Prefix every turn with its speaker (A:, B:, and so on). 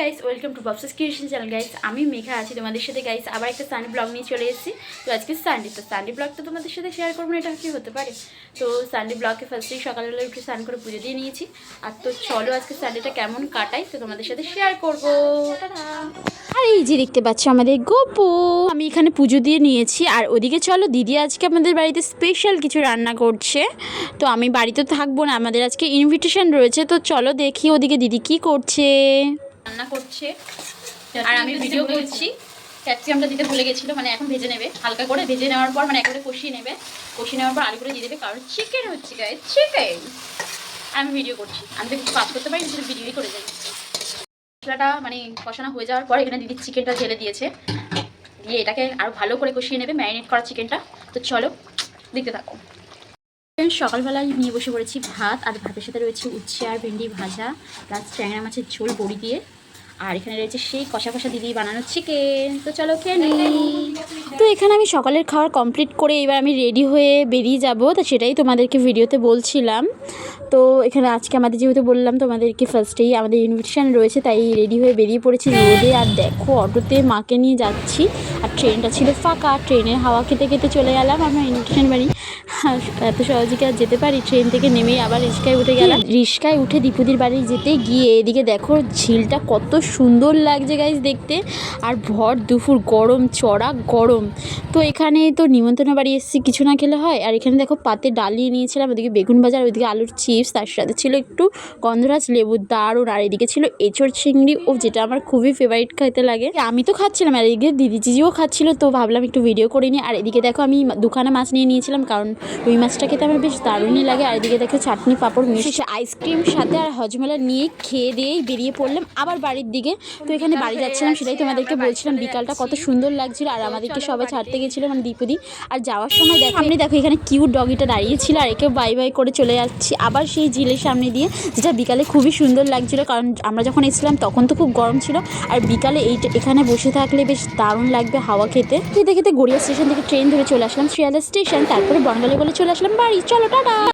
A: Guys welcome to ববসাস creation channel guys আমি মেঘা আছি তোমাদের সাথে গাইস আবার একটা সানডে ব্লগ নিয়ে চলে এসেছি। তো আজকে সানডে তো সানডে ব্লগ তো তোমাদের সাথে শেয়ার করব না, এটা কি হতে পারে? তো সানডে ব্লগে ফার্স্টেই সকালবেলা উঠে স্নান করে পুজো দিয়ে নিয়েছি। আর তো চলো আজকে সানডেটা কেমন কাটাই, তো তোমাদের সাথে শেয়ার করব।
B: আর এই যে দেখতে পাচ্ছ আমাদের গোপু। আমি এখানে পুজো দিয়ে নিয়েছি। আর ওদিকে চলো, দিদি আজকে আমাদের বাড়িতে স্পেশাল কিছু রান্না করছে। তো আমি বাড়িতে থাকব না, আমাদের আজকে ইনভিটেশন রয়েছে। তো চলো দেখি ওদিকে দিদি কি করছে।
A: রান্না করছে। আর আমি ভিডিও করছি। ক্যাপসিকামটা দিতে ভুলে গেছিল মানে এখন ভেজে নেবে। হালকা করে ভেজে নেওয়ার পর মানে একবারে কষিয়ে নেবে। কষিয়ে নেওয়ার পর আলু করে দিয়ে দেবে কারণ চিকেন হচ্ছে গায়ে চিকেন আমি ভিডিও করছি। আমি তো কিছু কাজ করতে পারি শুধু ভিডিওই করে যাই। মশলাটা মানে কষানো হয়ে যাওয়ার পর এখানে দিদি চিকেনটা ঢেলে দিয়েছে। দিয়ে এটাকে আরও ভালো করে কষিয়ে নেবে ম্যারিনেট করা চিকেনটা তো চলো দেখতে থাকো। সকালবেলায় নিয়ে বসে পড়েছি ভাত, আর ভাতের সাথে রয়েছে উচ্ছে আর ভেন্ডি ভাজা। প্লাস ট্যাংরা মাছের ঝোল, বড়ি দিয়ে। আর এখানে রয়েছে সেই কষা কষা দিদি বানানো চিকেন তো চলো খেয়ে
B: তো এখানে আমি সকালের খাবার কমপ্লিট করে এবার আমি রেডি হয়ে বেরিয়ে যাব। তো সেটাই তোমাদেরকে ভিডিওতে বলছিলাম। তো এখানে আজকে আমাদের যেহেতু বললাম তোমাদেরকে ফার্স্টেই আমাদের ইনভিটেশন রয়েছে তাই রেডি হয়ে বেরিয়ে পড়েছি রোদে। আর দেখো অটোতে মাকে নিয়ে যাচ্ছি। আর ট্রেনটা ছিল ফাঁকা ট্রেনের হাওয়া খেতে খেতে চলে গেলাম। আমরা ইনভিটেশন বাড়ি এত সহজে কি আর যেতে পারি? ট্রেন থেকে নেমেই আবার রিক্সায় উঠে গেলাম। রিক্সায় উঠে দীপুদির বাড়ি যেতে গিয়ে এদিকে দেখো ঝিলটা কত সুন্দর লাগছে গাইজ দেখতে। আর ভর দুপুর গরম চড়া গরম। তো এখানে তো নিমন্ত্রণ বাড়ি এসেছি, কিছু না খেলে হয়। আর এখানে দেখো পাতে ডালিয়ে নিয়েছিলাম, ওদিকে বেগুন ভাজা আর ওইদিকে আলুর চিপস, তার সাথে ছিল একটু গন্ধরাজ লেবু দারুণ। আর এদিকে ছিল এঁচড় চিংড়ি, ও যেটা আমার খুবই ফেভারিট খেতে লাগে। আমি তো খাচ্ছিলাম, আর এদিকে দিদি জিজিও খাচ্ছিল, তো ভাবলাম একটু ভিডিও করে নিই। আর এদিকে দেখো আমি দুখানা মাছ নিয়ে নিয়েছিলাম, কারণ রুই মাছটা খেতে আমার বেশ দারুণই লাগে। আর এদিকে দেখো চাটনি পাঁপড় মিশে আইসক্রিম সাথে আর হজমলা নিয়ে খেয়ে দিয়েই বেরিয়ে পড়লাম আবার বাড়ির দিকে। তো এখানে বাড়ি যাচ্ছিলাম সেটাই তোমাদেরকে বলছিলাম, বিকালটা কত সুন্দর লাগছিল। আর আমাদেরকে সবাই ছাড়তে গেছিল মানে দীপদি। আর যাওয়ার সময় দেখো আপনি দেখো এখানে কিউট ডগিটা দাঁড়িয়েছিল আর একে বাই বাই করে চলে যাচ্ছি। আবার সেই ঝিলের সামনে দিয়ে যেটা বিকালে খুবই সুন্দর লাগছিল কারণ আমরা যখন এসেছিলাম তখন তো খুব গরম ছিল। আর বিকালে এইটা এখানে বসে থাকলে বেশ দারুণ লাগবে হাওয়া খেতে। খেতে খেতে গড়িয়া স্টেশন থেকে ট্রেন ধরে চলে আসলাম শিয়ালদা স্টেশন তারপরে বনগালি বলে চলে আসলাম বাড়ি। চলো টাটা!